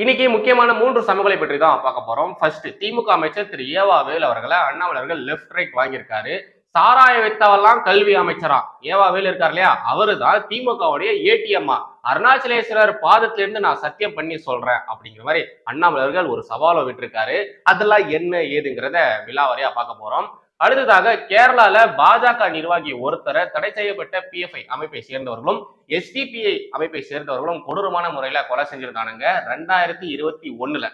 இன்னைக்கு முக்கியமான மூன்று சமூகங்களை பற்றி தான் பார்க்க போறோம். ஃபர்ஸ்ட் திமுக அமைச்சர் திரு ஏவாவேல் அவர்களை அண்ணாமலர்கள் லெஃப்ட் ரைட் வாங்கியிருக்காரு. சாராய வித்தவெல்லாம் கல்வி அமைச்சரா? ஏவாவேல் இருக்கார் இல்லையா? அவரு தான் திமுகவுடைய ஏடிஎம்மா அருணாச்சலேஸ்வரர் பாதத்திலிருந்து நான் சத்தியம் பண்ணி சொல்றேன் அப்படிங்கிற மாதிரி அண்ணாமலர்கள் ஒரு சவாலை விட்டுருக்காரு. அதெல்லாம் என்ன ஏதுங்கிறத விலாவரியா பார்க்க போறோம். அடுத்ததாக கேரளால பாஜக நிர்வாகி ஒருத்தரை தடை செய்யப்பட்ட பிஎஃப்ஐ அமைப்பை சேர்ந்தவர்களும் எஸ்டிபிஐ அமைப்பை சேர்ந்தவர்களும் கொடூரமான முறையில கொலை செஞ்சிருந்தானுங்க. ரெண்டாயிரத்தி இருபத்தி ஒண்ணுல.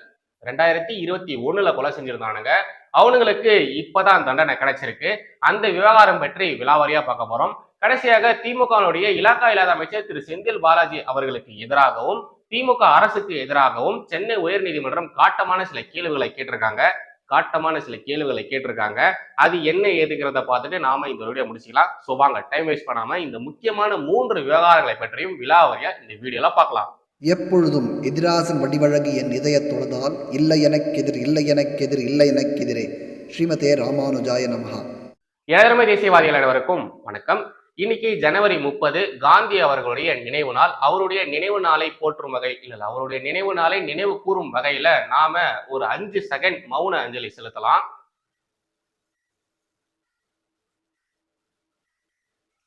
ரெண்டாயிரத்தி இருபத்தி ஒண்ணுல கொலை செஞ்சிருந்தானுங்க. அவனுங்களுக்கு இப்பதான் தண்டனை கிடைச்சிருக்கு. அந்த விவகாரம் பற்றி விலாவாரியா பார்க்க போறோம். கடைசியாக திமுகவினுடைய இலாக்கா இல்லாத அமைச்சர் திரு செந்தில் பாலாஜி அவர்களுக்கு எதிராகவும் திமுக அரசுக்கு எதிராகவும் சென்னை உயர்நீதிமன்றம் காட்டமான சில கேள்விகளை கேட்டிருக்காங்க. காட்டமான சில கேள்விகளை கேட்டிருக்காங்க. அது என்ன ஏதுங்கிறத பார்த்துட்டு நாம இந்த வீடியோ முடிச்சுக்கலாம். ஸோ வாங்க டைம் வேஸ்ட் பண்ணாம இந்த முக்கியமான மூன்று விவகாரங்களை பற்றியும் விலாவரியா இந்த வீடியோல பார்க்கலாம். எப்பொழுதும் எதிராசன் வடிவழகு என் இதயத் தொழுதால் இல்லை எனக்கெதிர் இல்லை எனக்கெதிர் இல்லை எனக்கெதிரே. ஸ்ரீமதே ராமானுஜாய நமஹா. ஏழமை தேசியவாதிகள் அனைவருக்கும் வணக்கம். இன்னைக்கு ஜனவரி முப்பது காந்தி அவர்களுடைய நினைவு நாள். அவருடைய நினைவு நாளை போற்றும் வகை இல்லை அவருடைய நினைவு நாளை நினைவு கூறும் வகையில நாம ஒரு அஞ்சு செகண்ட் மௌன அஞ்சலி செலுத்தலாம்.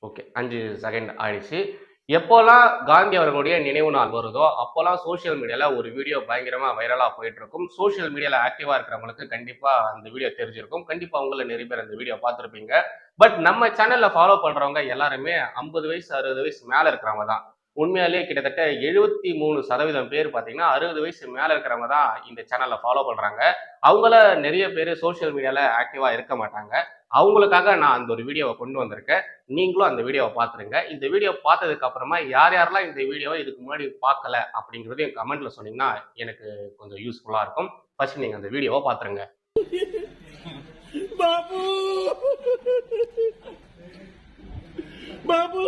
ஓகே அஞ்சு செகண்ட் ஆயிடுச்சு. எப்போல்லாம் காந்தி அவர்களுடைய நினைவு நாள் வருதோ அப்போல்லாம் சோஷியல் மீடியால ஒரு வீடியோ பயங்கரமா வைரலா போயிட்டு இருக்கும் சோஷியல் மீடியால ஆக்டிவா இருக்கிறவங்களுக்கு கண்டிப்பா அந்த வீடியோ தெரிஞ்சிருக்கும். கண்டிப்பா உங்களை நிறைய பேர் அந்த வீடியோ பார்த்துருப்பீங்க. பட் நம்ம சேனல்ல ஃபாலோ பண்றவங்க எல்லாருமே ஐம்பது வயசு அறுபது வயசு மேல இருக்கிறவங்க தான். உண்மையாலேயே கிட்டத்தட்ட எழுபத்தி மூணு சதவீதம் பேர் பார்த்தீங்கன்னா அறுபது வயசு மேல இருக்கிறவங்க தான் இந்த சேனல்ல ஃபாலோ பண்றாங்க. அவங்கள நிறைய பேர் சோஷியல் மீடியால ஆக்டிவா இருக்க மாட்டாங்க. அவங்களுக்காக நான் அந்த ஒரு வீடியோவை கொண்டு வந்திருக்கேன். நீங்களும் அந்த வீடியோவை பார்த்துருங்க. இந்த வீடியோ பார்த்ததுக்கு அப்புறமா யார் யாரெல்லாம் இந்த வீடியோவை இதுக்கு முன்னாடி பார்க்கல அப்படிங்கிறது என் கமெண்ட்ல சொன்னீங்கன்னா எனக்கு கொஞ்சம் யூஸ்ஃபுல்லாக இருக்கும். ஃபர்ஸ்ட் நீங்கள் அந்த வீடியோவை பார்த்துருங்க. பாபு! பாபு!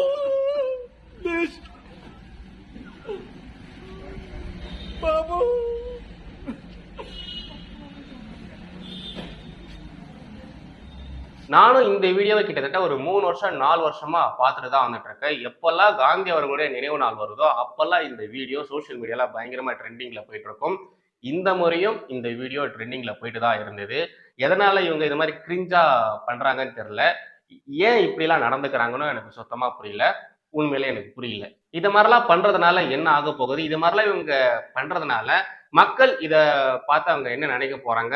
பாபு! நானும் இந்த வீடியோவை கிட்டத்தட்ட ஒரு மூணு வருஷம் நாலு வருஷமா பார்த்துட்டு தான் வந்துட்டு இருக்கேன் எப்பெல்லாம் காந்தி அவர்களுடைய நினைவு நாள் வருதோ அப்பெல்லாம் இந்த வீடியோ சோஷியல் மீடியால பயங்கரமா ட்ரெண்டிங்ல போயிட்டு இருக்கும் இந்த முறையும் இந்த வீடியோ ட்ரெண்டிங்ல போயிட்டு தான் இருந்தது. எதனால இவங்க இது மாதிரி கிரிஞ்சா பண்றாங்கன்னு தெரியல. ஏன் இப்படிலாம் நடந்துக்கிறாங்கன்னு எனக்கு சுத்தமா புரியல. உண்மையிலே எனக்கு புரியல. இது மாதிரிலாம் பண்றதுனால என்ன ஆக போகுது? இது மாதிரிலாம் இவங்க பண்றதுனால மக்கள் இதை பார்த்து அவங்க என்ன நினைக்க போறாங்க?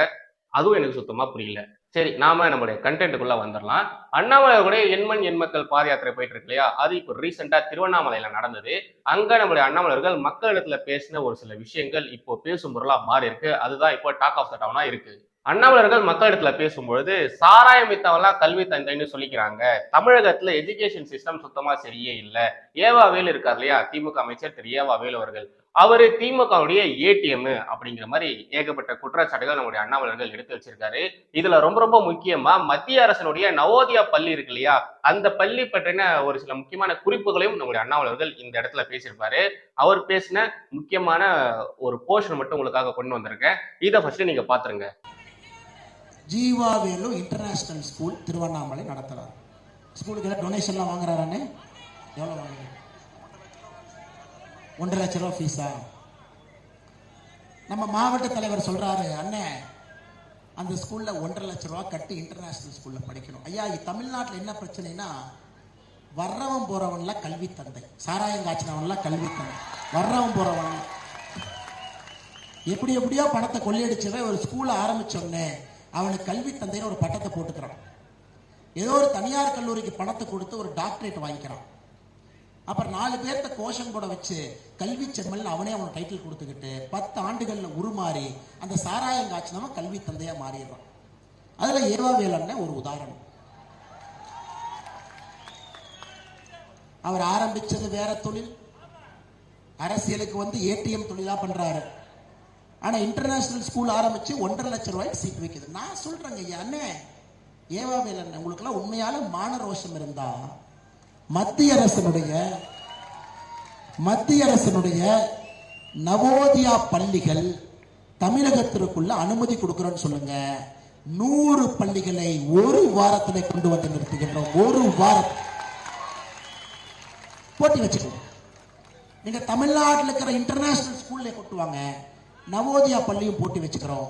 அதுவும் எனக்கு சுத்தமாக புரியல. சரி நாம நம்மளுடைய கண்டென்ட்டுக்குள்ள வந்துடலாம் அண்ணாமலையுடைய எண்மண் எண்மக்கள் பாத யாத்திரை போயிட்டு இருக்கு இல்லையா? அது இப்போ ரீசெண்டா திருவண்ணாமலையில நடந்தது. அங்க நம்மளுடைய அண்ணாமலர்கள் மக்களிடத்துல பேசின ஒரு சில விஷயங்கள் இப்போ பேசும் பொருளா மாறி இருக்கு அதுதான் இப்போ டாக் ஆஃப் த டவுனா இருக்கு. அண்ணாமலர்கள் மக்களிடத்துல பேசும்பொழுது சாராயம் வித்தவெல்லாம் கல்வி தந்தைன்னு சொல்லிக்கிறாங்க. தமிழகத்துல எஜுகேஷன் சிஸ்டம் சுத்தமா சரியே இல்லை. ஏவா வேலு இருக்கார் இல்லையா? திமுக அமைச்சர் திரு. ஏவா வேலு அவர்கள். அவரு திமுகவுடைய ஏடிஎம் அப்படிங்கிற மாதிரி ஏகப்பட்ட குற்றச்சாட்டுகள் நம்முடைய அண்ணாமலர்கள் எடுத்து வச்சிருக்காரு. இதுல ரொம்ப ரொம்ப முக்கியமா மத்திய அரசனுடைய நவோதயா பள்ளி இருக்கு இல்லையா? அந்த பள்ளி பற்றின ஒரு சில முக்கியமான குறிப்புகளையும் நம்முடைய அண்ணாமலர்கள் இந்த இடத்துல பேசியிருப்பாரு. அவர் பேசின முக்கியமான ஒரு போர்ஷன் மட்டும் உங்களுக்காக கொண்டு வந்திருக்கேன். இதை ஃபர்ஸ்ட் நீங்க பாத்துருங்க. ஜீவாவேலு இன்டர்நேஷ்னல் ஸ்கூல் திருவண்ணாமலை நடத்துறார். ஸ்கூலுக்கு எல்லாம் டொனேஷன்லாம் வாங்குறாரானே எவ்வளோ வாங்குறீங்க? ஒன்றரை லட்ச ரூபா ஃபீஸா நம்ம மாவட்ட தலைவர் சொல்றாரு அண்ணே அந்த ஸ்கூல்ல ஒன்றரை லட்ச ரூபா கட்டி இன்டர்நேஷனல் ஸ்கூல்ல படிக்கணும். ஐயா தமிழ்நாட்டில் என்ன பிரச்சனைனா வர்றவன் போகிறவன்லாம் கல்வி தந்தை. சாராயம் காய்ச்சினவன்லாம் கல்வி தந்தை. வர்றவன் போறவன். எப்படி எப்படியோ பணத்தை கொள்ளையடிச்சவன் ஒரு ஸ்கூலை ஆரம்பிச்சோன்னே அவனுக்கு கல்வி தந்தைன்னு ஒரு பட்டத்தை போட்டுக்கிறான். ஏதோ ஒரு தனியார் கல்லூரிக்கு பணத்தை கொடுத்து ஒரு டாக்டரேட் வாங்கிக்கிறான். அப்புறம் நாலு பேர்த்த கோஷம் கூட வச்சு கல்வி செம்மல் அவனே அவன் டைட்டில் கொடுத்துக்கிட்டு பத்து ஆண்டுகள்ல உருமாறி அந்த சாராயம் காய்ச்சினவன் கல்வி தந்தையா மாறிடுறான். அதுல ஏவாவேலன்னு ஒரு உதாரணம். அவர் ஆரம்பிச்சது வேற தொழில். அரசியலுக்கு வந்து ஏடிஎம் தொழிலா பண்றாரு. ஆனா இன்டர்நேஷனல் ஸ்கூல் ஆரம்பிச்சு ஒன்றரை லட்சம் ரூபாய்க்கு சீட் வைக்குது. நான் சொல்றேங்க ஐயா அண்ணே ஏவாவேல் அண்ணன் உங்களுக்கெல்லாம் உண்மையால மான ரோஷம் இருந்தா மத்திய அரசனுடைய மத்திய அரசனுடைய நவோதயா பள்ளிகள் தமிழகத்திற்குள்ள அனுமதி கொடுக்குறோன்னு சொல்லுங்க. நூறு பள்ளிகளை ஒரு வாரத்தில் கொண்டு வந்து நிறுத்துகின்றோம். ஒரு வாரம். போட்டி வச்சுக்கோங்க. நீங்க தமிழ்நாட்டில் இருக்கிற இன்டர்நேஷனல் ஸ்கூல்ல கொட்டுவாங்க. நவோதயா பள்ளியும் போட்டி வச்சுக்கிறோம்.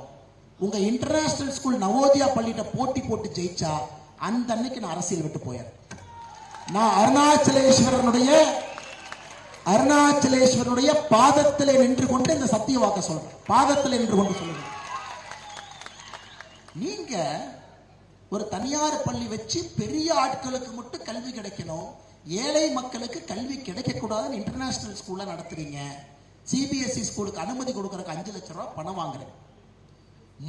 உங்க இன்டர்நேஷனல் ஸ்கூல் நவோதயா பள்ளிகிட்ட போட்டி போட்டு ஜெயிச்சா அந்த அன்னைக்கு நான் அரசியல் விட்டு போயிடுறேன் நான் அருணாச்சலேஸ்வரனுடைய அருணாச்சலேஸ்வரனுடைய பாதத்தில் நின்று கொண்டு இந்த சத்திய வாக்க சொல்றேன். பாதத்தில் நின்று கொண்டு சொல்லுங்க. நீங்க ஒரு தனியார் பள்ளி வச்சு பெரிய ஆட்களுக்கு மட்டும் கல்வி கிடைக்கணும் ஏழை மக்களுக்கு கல்வி கிடைக்கக்கூடாதுன்னு இன்டர்நேஷனல் ஸ்கூல்ல நடத்துறீங்க. சிபிஎஸ்இ ஸ்கூலுக்கு அனுமதி கொடுக்கறதுக்கு அஞ்சு லட்சம் ரூபாய் பணம் வாங்குறேன்.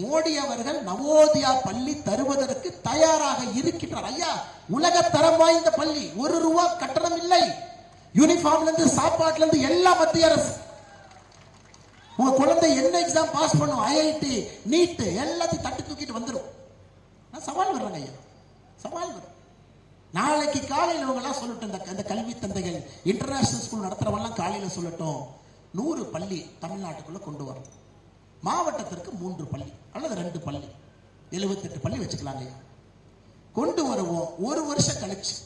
மோடி அவர்கள் நவோதயா பள்ளி தருவதற்கு தயாராக இருக்கின்றார். ஐயா உலக தரம் வாய்ந்த பள்ளி ஒரு ரூபா கட்டணம் இல்லை. யூனிஃபார்ம்ல இருந்து சாப்பாட்டுல இருந்து எல்லா மத்திய அரசு. உங்க குழந்தை என்ன எக்ஸாம் பாஸ் பண்ணும்? ஐஐடி நீட் எல்லாத்தையும் தட்டு தூக்கிட்டு வந்துடும் நான் சவால் வர்றேங்க ஐயா. சவால் வரும் நாளைக்கு காலையில் இவங்க எல்லாம் சொல்லட்டும் இந்த கல்வி தந்தைகள் இன்டர்நேஷனல் ஸ்கூல் நடத்துறவங்கலாம் காலையில் சொல்லட்டும். நூறு பள்ளி தமிழ்நாட்டுக்குள்ள கொண்டு வரணும். மாவட்டத்திற்கு மூன்று பள்ளி அல்லது ரெண்டு பள்ளி. எழுபத்தெட்டு பள்ளி வச்சுக்கலாம் ஐயா கொண்டு வருவோம். ஒரு வருஷம் கழிச்சு.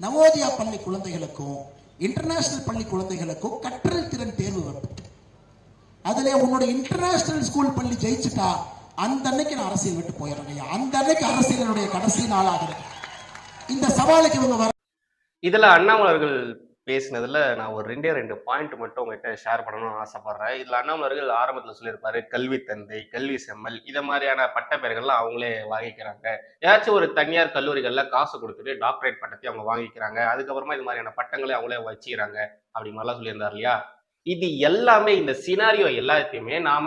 நவோதயா பள்ளி குழந்தைகளுக்கும் இன்டர்நேஷனல் பள்ளி குழந்தைகளுக்கும் கற்றல் திறன் தேர்வு வரும் அதுல உன்னோட இன்டர்நேஷனல் ஸ்கூல் பள்ளி ஜெயிச்சுட்டா அந்த அன்னைக்கு நான் அரசியல் விட்டு போயிடுறேன் அந்த அன்னைக்கு அரசியலுடைய கடைசி நாளாகுது இந்த சவாலுக்கு இவங்க வர இதுல அண்ணாமலர்கள் பேசினதில் நான் ஒரு ரெண்டே ரெண்டு பாயிண்ட் மட்டும் உங்ககிட்ட ஷேர் பண்ணணும்னு ஆசைப்பட்றேன். இதில் அண்ணாமலர்கள் ஆரம்பத்தில் சொல்லியிருப்பாரு கல்வி தந்தை கல்வி செம்மல் இதை மாதிரியான பட்ட பெயர்கள்லாம் அவங்களே வாங்கிக்கிறாங்க. ஏதாச்சும் ஒரு தனியார் கல்லூரிகளில் காசு கொடுத்துட்டு டாக்டரேட் பட்டத்தை அவங்க வாங்கிக்கிறாங்க அதுக்கப்புறமா இது மாதிரியான பட்டங்களை அவங்களே வச்சுக்கிறாங்க அப்படி மாதிரிலாம் சொல்லியிருந்தார் இல்லையா? இது எல்லாமே இந்த சினாரியோ எல்லாத்தையுமே நாம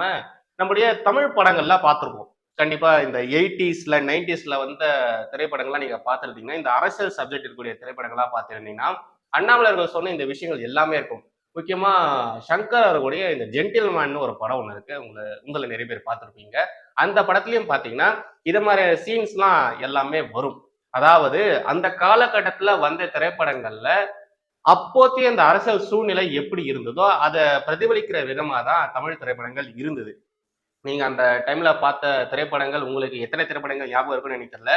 நம்முடைய தமிழ் படங்கள்லாம் பார்த்துருப்போம். கண்டிப்பா இந்த எயிட்டிஸ்ல நைன்டிஸ்ல வந்த திரைப்படங்கள்லாம் நீங்க பார்த்துருந்தீங்கன்னா இந்த அரசியல் சப்ஜெக்ட் இருக்கக்கூடிய திரைப்படங்கள்லாம் பார்த்துருந்தீங்கன்னா அண்ணாமலர்கள் சொன்ன இந்த விஷயங்கள் எல்லாமே இருக்கும். முக்கியமா சங்கர் அவர்களுடைய இந்த ஜென்டில்மேன் ஒரு படம் ஒன்று இருக்கு. உங்களை உங்களை நிறைய பேர் பார்த்துருப்பீங்க. அந்த படத்துலயும் பாத்தீங்கன்னா இது மாதிரி சீன்ஸ்லாம் எல்லாமே வரும். அதாவது அந்த காலகட்டத்துல வந்த திரைப்படங்கள்ல அப்போதைய அந்த அரசியல் சூழ்நிலை எப்படி இருந்ததோ அதை பிரதிபலிக்கிற விதமா தான் தமிழ் திரைப்படங்கள் இருந்தது. நீங்க அந்த டைம்ல பார்த்த திரைப்படங்கள் உங்களுக்கு எத்தனை திரைப்படங்கள் ஞாபகம் இருக்குன்னு எனக்கு தெரியல.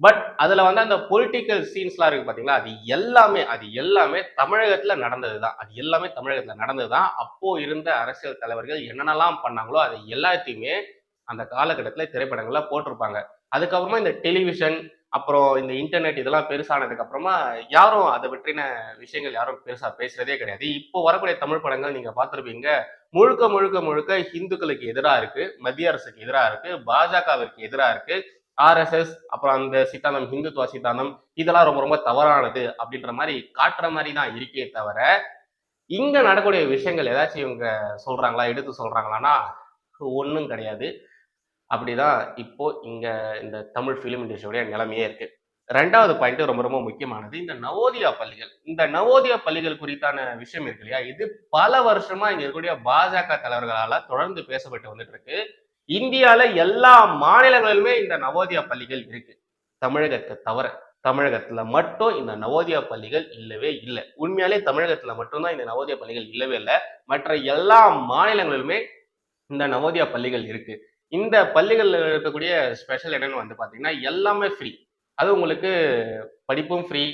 பட் அதுல வந்து அந்த பொலிட்டிக்கல் சீன்ஸ்லாம் இருக்கு பாத்தீங்களா? அது எல்லாமே அது எல்லாமே தமிழகத்துல நடந்ததுதான். அது எல்லாமே தமிழகத்துல நடந்ததுதான். அப்போ இருந்த அரசியல் தலைவர்கள் என்னென்னலாம் பண்ணாங்களோ அது எல்லாத்தையுமே அந்த காலகட்டத்தில் திரைப்படங்கள்ல போட்டிருப்பாங்க. அதுக்கப்புறமா இந்த டெலிவிஷன் அப்புறம் இந்த இன்டர்நெட் இதெல்லாம் பெருசானதுக்கு அப்புறமா யாரும் அதை பற்றின விஷயங்கள் யாரும் பெருசா பேசுறதே கிடையாது. இப்போ வரக்கூடிய தமிழ் படங்கள் நீங்க பார்த்துருப்பீங்க. முழுக்க முழுக்க முழுக்க இந்துக்களுக்கு எதிராக இருக்கு மத்திய அரசுக்கு எதிராக இருக்கு பாஜகவிற்கு எதிராக இருக்கு. ஆர்எஸ்எஸ் அப்புறம் அந்த சித்தாந்தம் ஹிந்துத்துவ சித்தாந்தம் இதெல்லாம் ரொம்ப ரொம்ப தவறானது அப்படின்ற மாதிரி காட்டுற மாதிரி தான் இருக்கே தவிர இங்க நடக்கூடிய விஷயங்கள் ஏதாச்சும் இவங்க சொல்றாங்களா எடுத்து சொல்றாங்களான்னா ஒன்றும் கிடையாது. அப்படிதான் இப்போ இங்க இந்த தமிழ் ஃபிலிம் இண்டஸ்ட்ரியோடைய நிலைமையே இருக்கு. ரெண்டாவது பாயிண்ட் ரொம்ப ரொம்ப முக்கியமானது இந்த நவோதயா பள்ளிகள். இந்த நவோதயா பள்ளிகள் குறித்தான விஷயம் இருக்கு இல்லையா? இது பல வருஷமா இங்க இருக்கக்கூடிய பாஜக தலைவர்களால தொடர்ந்து பேசப்பட்டு வந்துட்டு இருக்கு. இந்தியால எல்லா மாநிலங்களிலுமே இந்த நவோதயா பள்ளிகள் இருக்கு. தமிழகத்தை தவிர தமிழகத்துல மட்டும் இந்த நவோதயா பள்ளிகள் இல்லவே இல்லை. உண்மையாலே தமிழகத்துல மட்டும்தான் இந்த நவோதயா பள்ளிகள் இல்லவே இல்லை. மற்ற எல்லா மாநிலங்களிலுமே இந்த நவோதயா பள்ளிகள் இருக்கு. இந்த பள்ளிகள்ல இருக்கக்கூடிய ஸ்பெஷல் என்னன்னு வந்து பாத்தீங்கன்னா எல்லாமே ஃப்ரீ அது உங்களுக்கு படிப்பும் ஃப்ரீ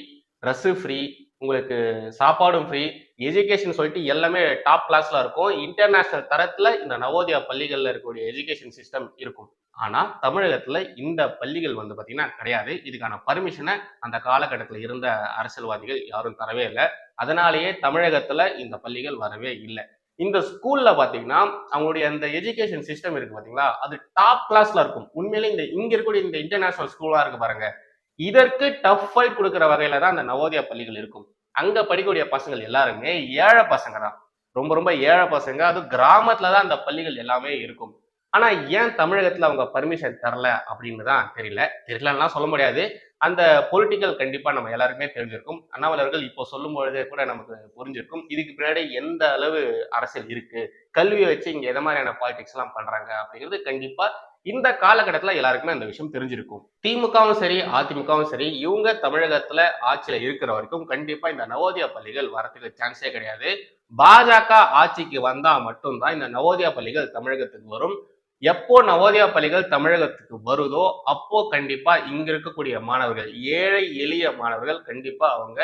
ட்ரெஸ்ஸு ஃப்ரீ உங்களுக்கு சாப்பாடும் ஃப்ரீ எஜுகேஷன் சொல்லிட்டு எல்லாமே டாப் கிளாஸ்ல இருக்கும். இன்டர்நேஷனல் தரத்துல இந்த நவோதயா பள்ளிகள்ல இருக்கக்கூடிய எஜுகேஷன் சிஸ்டம் இருக்கும். ஆனா தமிழகத்துல இந்த பள்ளிகள் வந்து பாத்தீங்கன்னா கிடையாது. இதுக்கான பர்மிஷனை அந்த காலகட்டத்தில் இருந்த அரசியல்வாதிகள் யாரும் தரவே இல்லை. அதனாலேயே தமிழகத்துல இந்த பள்ளிகள் வரவே இல்லை. இந்த ஸ்கூல்ல பாத்தீங்கன்னா அவங்களுடைய அந்த எஜுகேஷன் சிஸ்டம் இருக்கு பாத்தீங்களா? அது டாப் கிளாஸ்ல இருக்கும். உண்மையிலே இந்த இங்க இருக்கக்கூடிய இந்த இன்டர்நேஷனல் ஸ்கூலா இருக்கு பாருங்க. இதற்கு டஃப் ஃபைட் கொடுக்குற வகையில தான் அந்த நவோதயா பள்ளிகள் இருக்கும். அங்க படிக்கக்கூடிய பசங்கள் எல்லாருமே ஏழை பசங்க தான் ரொம்ப ரொம்ப ஏழை பசங்க. அது கிராமத்துல தான் அந்த பள்ளிகள் எல்லாமே இருக்கும். ஆனா ஏன் தமிழகத்துல அவங்க பர்மிஷன் தரல அப்படின்னு தான் தெரியல. தெரியலன்னா சொல்ல முடியாது. அந்த பொலிட்டிக்கல் கண்டிப்பா நம்ம எல்லாருக்குமே தெரிஞ்சிருக்கும். அண்ணாமலை இப்போ சொல்லும் பொழுதே கூட நமக்கு புரிஞ்சிருக்கும். இதுக்கு பின்னாடி எந்த அளவு அரசியல் இருக்கு? கல்வியை வச்சு இங்க எந்த மாதிரியான பாலிடிக்ஸ் எல்லாம் பண்றாங்க அப்படிங்கிறது கண்டிப்பா இந்த காலகட்டத்தில் எல்லாருக்குமே அந்த விஷயம் தெரிஞ்சிருக்கும். திமுகவும் சரி அதிமுகவும் சரி இவங்க தமிழகத்துல ஆட்சியில இருக்கிற வரைக்கும் கண்டிப்பா இந்த நவோதயா பள்ளிகள் வரத்துக்கு சான்ஸே கிடையாது. பாஜக ஆட்சிக்கு வந்தா மட்டும்தான் இந்த நவோதயா பள்ளிகள் தமிழகத்துக்கு வரும். எப்போ நவோதயா பள்ளிகள் தமிழகத்துக்கு வருதோ அப்போ கண்டிப்பா இங்க இருக்கக்கூடிய மாணவர்கள் ஏழை எளிய மாணவர்கள் கண்டிப்பா அவங்க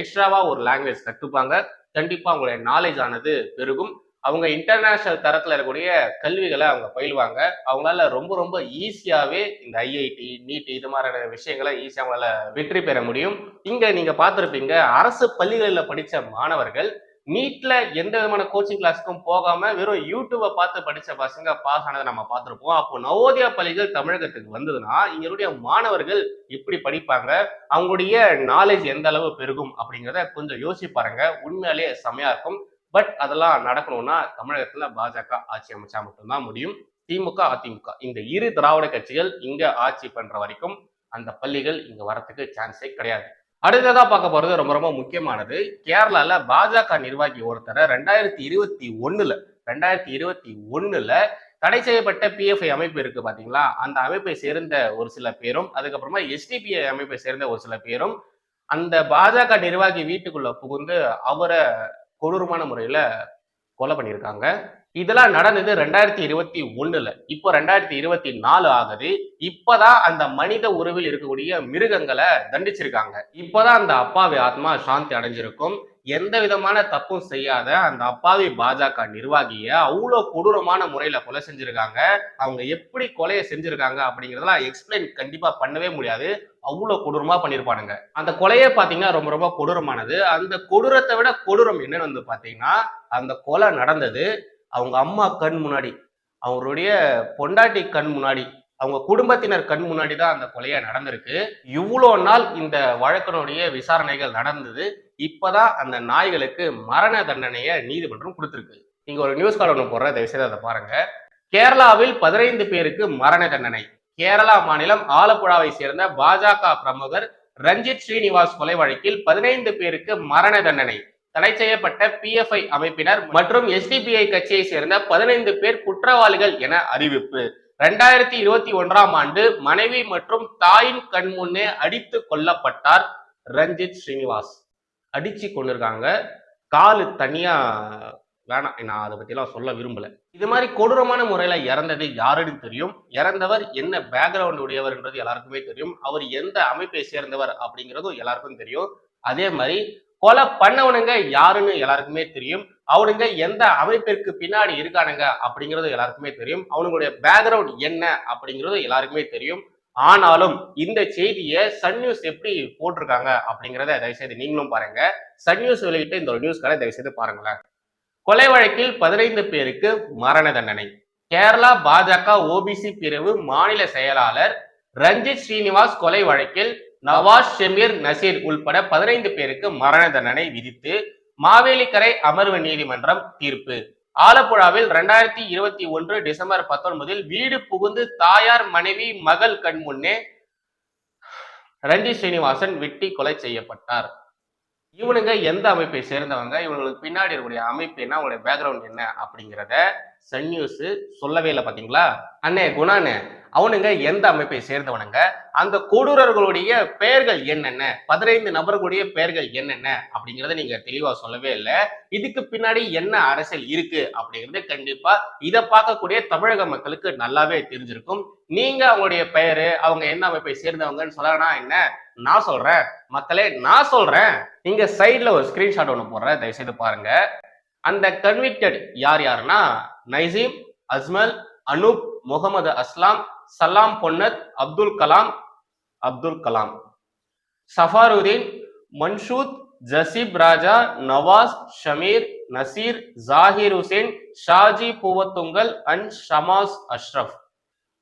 எக்ஸ்ட்ராவா ஒரு லாங்குவேஜ் கற்றுப்பாங்க கண்டிப்பா அவங்களுடைய நாலேஜ் ஆனது பெருகும். அவங்க இன்டர்நேஷ்னல் தரத்தில் இருக்கக்கூடிய கல்விகளை அவங்க பயில்வாங்க. அவங்களால ரொம்ப ரொம்ப ஈஸியாகவே இந்த ஐஐடி நீட் இது மாதிரியான விஷயங்களை ஈஸியாக அவங்களால வெற்றி பெற முடியும். இங்கே நீங்கள் பார்த்துருப்பீங்க அரசு பள்ளிகளில் படித்த மாணவர்கள் நீட்ல எந்த விதமான கோச்சிங் கிளாஸுக்கும் போகாம வெறும் யூடியூபை பார்த்து படிச்ச பசங்க பாஸ் ஆனதை நம்ம பார்த்துருப்போம். அப்போ நவோதயா பள்ளிகள் தமிழகத்துக்கு வந்ததுன்னா இங்களுடைய மாணவர்கள் எப்படி படிப்பாங்க அவங்களுடைய நாலேஜ் எந்த அளவு பெருகும் அப்படிங்கிறத கொஞ்சம் யோசிப்பாருங்க உண்மையிலேயே உண்மையாலேயே செமையா இருக்கும். பட் அதெல்லாம் நடக்கணும்னா தமிழகத்துல பாஜக ஆட்சி அமைச்சா மட்டும்தான் முடியும். திமுக அதிமுக. இந்த இரு திராவிட கட்சிகள் இங்க ஆட்சி பண்ற வரைக்கும் அந்த பள்ளிகள் இங்க வரத்துக்கு சான்ஸே கிடையாது. அடுத்ததா பார்க்க போறது ரொம்ப ரொம்ப முக்கியமானது. கேரளால பாஜக நிர்வாகி ஒருத்தரை ரெண்டாயிரத்தி இருபத்தி ஒண்ணுல ரெண்டாயிரத்தி இருபத்தி ஒண்ணுல தடை செய்யப்பட்ட பிஎஃப்ஐ அமைப்பு இருக்கு பாத்தீங்களா? அந்த அமைப்பை சேர்ந்த ஒரு சில பேரும் அதுக்கப்புறமா எஸ்டிபிஐ அமைப்பை சேர்ந்த ஒரு சில பேரும் அந்த பாஜக நிர்வாகி வீட்டுக்குள்ள புகுந்து அவரை கொடூரமான முறையில் கொலை பண்ணியிருக்காங்க. இதெல்லாம் நடந்தது ரெண்டாயிரத்தி இருபத்தி ஒண்ணுல. இப்போ ரெண்டாயிரத்தி இருபத்தி நாலு ஆகுது. இப்பதான் அந்த மனித உருவில் இருக்கக்கூடிய மிருகங்களை தண்டிச்சிருக்காங்க. இப்பதான் அந்த அப்பாவி ஆத்மா சாந்தி அடைஞ்சிருக்கும். எந்த விதமான தப்பும் செய்யாத அந்த அப்பாவி பாஜக நிர்வாகிய அவ்வளோ கொடூரமான முறையில கொலை செஞ்சிருக்காங்க. அவங்க எப்படி கொலையை செஞ்சிருக்காங்க அப்படிங்கிறதெல்லாம் எக்ஸ்பிளைன் கண்டிப்பா பண்ணவே முடியாது. அவ்வளோ கொடூரமா பண்ணியிருப்பானுங்க அந்த கொலையே பார்த்தீங்கன்னா ரொம்ப ரொம்ப கொடூரமானது. அந்த கொடூரத்தை விட கொடூரம் என்னன்னு வந்து பார்த்தீங்கன்னா அந்த கொலை நடந்தது. அவங்க அம்மா கண் முன்னாடி அவருடைய பொண்டாட்டி கண் முன்னாடி அவங்க குடும்பத்தினர் கண் முன்னாடி தான் அந்த கொலையை நடந்திருக்கு. இவ்வளோ நாள் இந்த வழக்கினுடைய விசாரணைகள் நடந்தது. இப்போதான் அந்த நாய்களுக்கு மரண தண்டனையை நீதிமன்றம் கொடுத்துருக்கு. நீங்க ஒரு நியூஸ் கார்டு ஒன்று போடுற விஷயத்தை அதை பாருங்க. கேரளாவில் பதினைந்து பேருக்கு மரண தண்டனை. கேரளா மாநிலம் ஆலப்புழாவை சேர்ந்த பாஜக பிரமுகர் ரஞ்சித் ஸ்ரீனிவாஸ் கொலை வழக்கில் பதினைந்து பேருக்கு மரண தண்டனை. தடை செய்யப்பட்ட பிஎஃப்ஐ அமைப்பினர் மற்றும் எஸ்டிபிஐ கட்சியை சேர்ந்த பதினைந்து பேர் குற்றவாளிகள் என அறிவிப்பு. ரெண்டாயிரத்தி இருபத்தி ஒன்றாம் ஆண்டு மனைவி மற்றும் தாயின் கண் முன்னே அடித்து கொல்லப்பட்டார் ரஞ்சித் ஸ்ரீனிவாஸ். அடிச்சு கொண்டிருக்காங்க. காலு தனியா வேணாம். நான் அதை பற்றிலாம் சொல்ல விரும்பல. இது மாதிரி கொடூரமான முறையில இறந்தது யாருன்னு தெரியும். இறந்தவர் என்ன பேக்ரவுண்ட் உடையவர்ன்றது எல்லாருக்குமே தெரியும். அவர் எந்த அமைப்பை சேர்ந்தவர் அப்படிங்கிறதும் எல்லாருக்கும் தெரியும். அதே மாதிரி கொலை பண்ணவனுங்க யாருன்னு எல்லாருக்குமே தெரியும். அவனுங்க எந்த அமைப்பிற்கு பின்னாடி இருக்கானுங்க அப்படிங்கிறது எல்லாருக்குமே தெரியும். அவனுங்களுடைய பேக்ரவுண்ட் என்ன அப்படிங்கிறது எல்லாருக்குமே தெரியும். ஆனாலும் இந்த செய்தியை சன் நியூஸ் எப்படி போட்டிருக்காங்க அப்படிங்கிறத தயவுசெய்து நீங்களும் பாருங்க. சன் நியூஸ் வெளியிட்ட இந்த ஒரு நியூஸ்களை தயவுசெய்து பாருங்களேன். கொலை வழக்கில் பதினைந்து பேருக்கு மரண தண்டனை. கேரளா பாஜக ஓபிசி பிரிவு மாநில செயலாளர் ரஞ்சித் ஸ்ரீனிவாஸ் கொலை வழக்கில் நவாஸ் ஷெமீர் நசீர் உள்பட பதினைந்து பேருக்கு மரண தண்டனை விதித்து மாவேலிக்கரை அமர்வு நீதிமன்றம் தீர்ப்பு. ஆலப்புழாவில் ரெண்டாயிரத்தி இருபத்தி ஒன்று டிசம்பர் பத்தொன்பதில் வீடு புகுந்து தாயார் மனைவி மகள் கண் முன்னே ரஞ்சி ஸ்ரீனிவாசன் வெட்டி கொலை செய்யப்பட்டார். இவனுங்க எந்த அமைப்பை சேர்ந்தவங்க? இவங்களுக்கு பின்னாடி இருக்கக்கூடிய அமைப்பு என்ன? அவங்களுடைய பேக்ரவுண்ட் என்ன? அப்படிங்கிறத சன் நியூஸ் சொல்லவே இல்லை பாத்தீங்களா அண்ணே குணாண்ணே அவனுங்க எந்த அமைப்பை சேர்ந்தவனுங்க? அந்த கொடூரர்களுடைய பெயர்கள் என்னென்ன? பதினைந்து நபர்களுடைய பெயர்கள் என்னென்ன? அப்படிங்கிறத நீங்க தெளிவா சொல்லவே இல்லை. இதுக்கு பின்னாடி என்ன அரசியல் இருக்கு அப்படிங்கிறது கண்டிப்பா இதை பார்க்கக்கூடிய தமிழக மக்களுக்கு நல்லாவே தெரிஞ்சிருக்கும். நீங்க அவங்களுடைய பெயரு அவங்க என்ன அமைப்பை சேர்ந்தவங்கன்னு சொல்லனா என்ன? நான் சொல்றேன். மக்களே நான் சொல்றேன். நீங்க சைட்ல ஒரு ஸ்கிரீன்ஷாட் ஒன்று போடுறேன். தயவுசெய்து பாருங்க. அந்த கன்விக்டட் யார் யாருன்னா? நைசீம் அஸ்மல் அனூப் முகமது அஸ்லாம் சலாம் பொன்னத் அப்துல் கலாம் அப்துல் கலாம். சஃபாருதீன் மன்ஷூத் ஜசீப் ராஜா நவாஸ் ஷமீர் நசீர் ஜாகிர் ஹுசேன் ஷாஜி பூவத்துங்கல் அண்ட் ஷமாஸ் அஷ்ரஃப்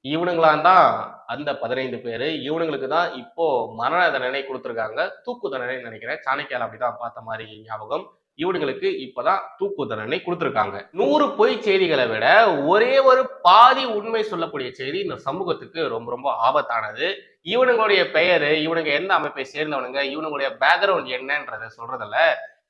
இவனுங்களாம் தான் அந்த பதினைந்து பேர். இவனுங்களுக்கு தான் இப்போ மரண தண்டனை கொடுத்துருக்காங்க. தூக்கு தண்டனை நினைக்கிறேன். சாணக்கியால் அப்படிதான் பார்த்த மாதிரி ஞாபகம். இவனுங்களுக்கு இப்பதான் தூக்கு தண்டனை கொடுத்துருக்காங்க. நூறு பொய் செய்திகளை விட ஒரே ஒரு பாதி உண்மை சொல்லக்கூடிய செய்தி இந்த சமூகத்துக்கு ரொம்ப ரொம்ப ஆபத்தானது. இவனுங்களுடைய பெயரு இவனுங்க எந்த அமைப்பை சேர்ந்தவனுங்க இவனுங்களுடைய பேக்ரவுண்ட் என்னன்றத சொல்றதுல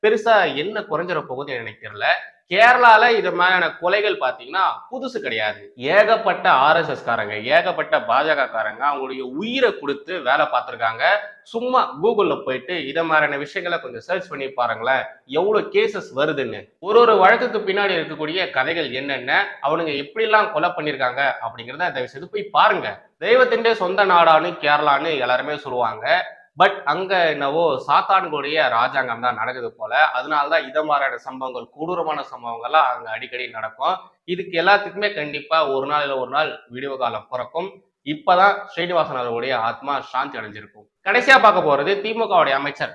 பெருசா என்ன குறைஞ்சிட போகுதுன்னு எனக்கு தெரியல. கேரளால இது மாதிரியான கொலைகள் பாத்தீங்கன்னா புதுசு கிடையாது. ஏகப்பட்ட ஆர்எஸ்எஸ் காரங்க ஏகப்பட்ட பாஜக காரங்க அவங்களுடைய உயிரை கொடுத்து வேலை பார்த்திருக்காங்க. சும்மா கூகுள்ல போயிட்டு இத மாதிரியான விஷயங்களை கொஞ்சம் சர்ச் பண்ணி பாருங்களேன். எவ்வளவு கேசஸ் வருதுன்னு. ஒரு ஒரு வழக்குக்கு பின்னாடி இருக்கக்கூடிய கதைகள் என்னென்ன அவனுங்க எப்படிலாம் கொலை பண்ணியிருக்காங்க அப்படிங்கிறத தயவு செய்து போய் பாருங்க. தெய்வத்தின் சொந்த நாடான்னு கேரளான்னு எல்லாருமே சொல்லுவாங்க. பட் அங்க என்னவோ சாத்தான்களுடைய ராஜாங்கம் தான் நடக்குது போல. அதனாலதான் இதை மாதிரியான சம்பவங்கள் கொடூரமான சம்பவங்கள்லாம் அங்க அடிக்கடி நடக்கும். இதுக்கு எல்லாத்துக்குமே கண்டிப்பா ஒரு நாள் இல்ல ஒரு நாள் விடிவு காலம் பிறக்கும். இப்பதான் ஸ்ரீனிவாசன் அவர்களுடைய ஆத்மா சாந்தி அடைஞ்சிருக்கும். கடைசியா பார்க்க போறது திமுகவுடைய அமைச்சர்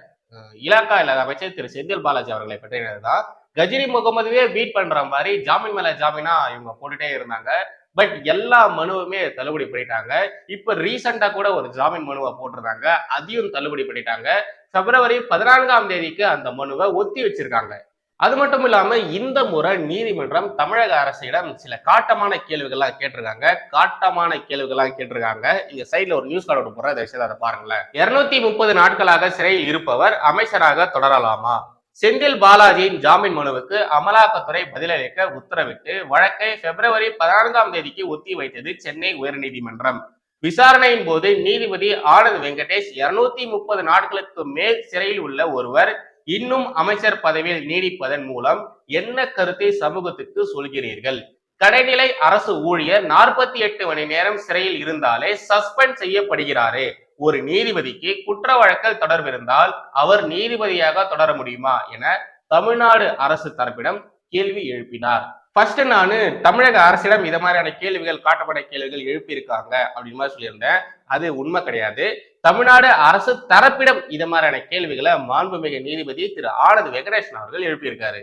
இலாக்கா இல்லாத அமைச்சர் திரு செந்தில் பாலாஜி அவர்களை பற்றினதுதான். கஜினி முகமதுவே பீட் பண்ற மாதிரி ஜாமீன் மேல ஜாமீனா இவங்க போட்டுட்டே இருந்தாங்க. பட் எல்லா மனுவுமே தள்ளுபடி பண்ணிட்டாங்க. இப்ப ரீசெண்டா கூட ஒரு ஜாமீன் மனுவை போட்டிருந்தாங்க. அதையும் தள்ளுபடி பண்ணிட்டாங்க. பிப்ரவரி பதினான்காம் தேதிக்கு அந்த மனுவை ஒத்தி வச்சிருக்காங்க. அது மட்டும் இல்லாம இந்த முறை நீதிமன்றம் தமிழக அரசிடம் சில காட்டமான கேள்விகள்லாம் கேட்டிருக்காங்க. காட்டமான கேள்விகள்லாம் கேட்டிருக்காங்க. இங்க சைட்ல ஒரு நியூஸ் கார்டு போடுற தயவுசெய்து அதை பாருங்களேன். இருநூத்தி முப்பது நாட்களாக சிறையில் இருப்பவர் அமைச்சராக தொடரலாமா? செந்தில் பாலாஜியின் ஜாமீன் மனுவுக்கு அமலாக்கத்துறை பதிலளிக்க உத்தரவிட்டு வழக்கை பிப்ரவரி பதினான்காம் தேதிக்கு ஒத்தி வைத்தது சென்னை உயர்நீதிமன்றம். விசாரணையின் போது நீதிபதி ஆனந்த் வெங்கடேஷ் இருநூத்தி முப்பது நாட்களுக்கு மேல் சிறையில் உள்ள ஒருவர் இன்னும் அமைச்சர் பதவியில் நீடிப்பதன் மூலம் என்ன கருத்தை சமூகத்துக்கு சொல்கிறீர்கள்? கடைநிலை அரசு ஊழியர் நாற்பத்தி எட்டு மணி நேரம் சிறையில் இருந்தாலே சஸ்பெண்ட் செய்யப்படுகிறாரே. ஒரு நீதிபதிக்கு குற்ற வழக்கில் தொடர்பிருந்தால் அவர் நீதிபதியாக தொடர முடியுமா என தமிழ்நாடு அரசு தரப்பிடம் கேள்வி எழுப்பினார். ஃபர்ஸ்ட் நான் தமிழக அரசிடம் இத மாதிரியான கேள்விகள் காட்டப்பட்ட கேள்விகள் எழுப்பியிருக்காங்க அப்படின்னு மாதிரி சொல்லியிருந்தேன். அது உண்மை கிடையாது. தமிழ்நாடு அரசு தரப்பிடம் இது மாதிரியான கேள்விகளை மாண்புமிகு நீதிபதி திரு ஆனந்த் வெங்கடேசன் அவர்கள் எழுப்பியிருக்காரு.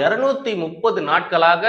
இருநூத்தி முப்பது நாட்களாக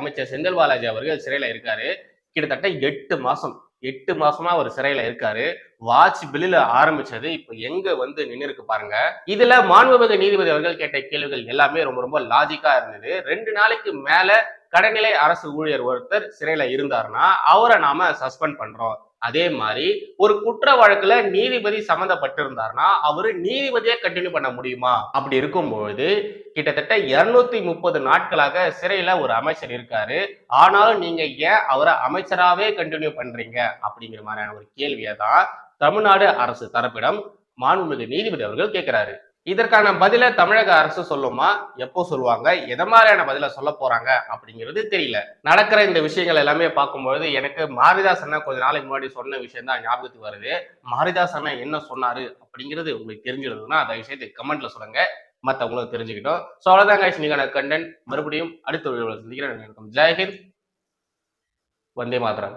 அமைச்சர் செந்தில் பாலாஜி அவர்கள் சிறையில இருக்காரு. கிட்டத்தட்ட எட்டு மாசம். எட்டு மாசமா அவர் சிறையில இருக்காரு. வாட்ச் பில்லுல ஆரம்பிச்சது இப்ப எங்க வந்து நின்று இருக்கு பாருங்க. இதுல மாண்புமிகு நீதிபதி அவர்கள் கேட்ட கேள்விகள் எல்லாமே ரொம்ப ரொம்ப லாஜிக்கா இருந்தது. ரெண்டு நாளைக்கு மேல கடைநிலை அரசு ஊழியர் ஒருத்தர் சிறையில இருந்தாருன்னா அவரை நாம சஸ்பெண்ட் பண்றோம். அதே மாதிரி ஒரு குற்ற வழக்குல நீதிபதி சம்மந்தப்பட்டிருந்தாருன்னா அவரு நீதிபதியை கண்டினியூ பண்ண முடியுமா? அப்படி இருக்கும்பொழுது கிட்டத்தட்ட இருநூத்தி முப்பது நாட்களாக சிறையில ஒரு அமைச்சர் இருக்காரு. ஆனாலும் நீங்க ஏன் அவரை அமைச்சராகவே கண்டினியூ பண்றீங்க? அப்படிங்கிற மாதிரியான ஒரு கேள்வியை தான் தமிழ்நாடு அரசு தரப்பிடம் மாண்புமிகு நீதிபதி அவர்கள் கேட்கிறாரு. இதற்கான பதிலை தமிழக அரசு சொல்லுமா? எப்போ சொல்லுவாங்க? எத மாதிரியான பதிலை சொல்ல போறாங்க? அப்படிங்கிறது தெரியல. நடக்கிற இந்த விஷயங்கள் எல்லாமே பார்க்கும்பொழுது எனக்கு மாரிதாஸ் அண்ணா கொஞ்ச நாளைக்கு முன்னாடி சொன்ன விஷயம் தான் ஞாபகத்துக்கு வருது. மாரிதாஸ் அண்ணா என்ன சொன்னாரு அப்படிங்கிறது உங்களுக்கு தெரிஞ்சிருந்ததுன்னா தயவு செய்து கமெண்ட்ல சொல்லுங்க. மற்றவங்களும் தெரிஞ்சுக்கிட்டோம். ஸோ அவ்வளோதான் காய்ச்சி நீங்க கண்டென்ட் மறுபடியும் அடுத்த வீடியோவில் சந்திக்கிறேன். ஜெயஹிந்த் வந்தே மாதரம்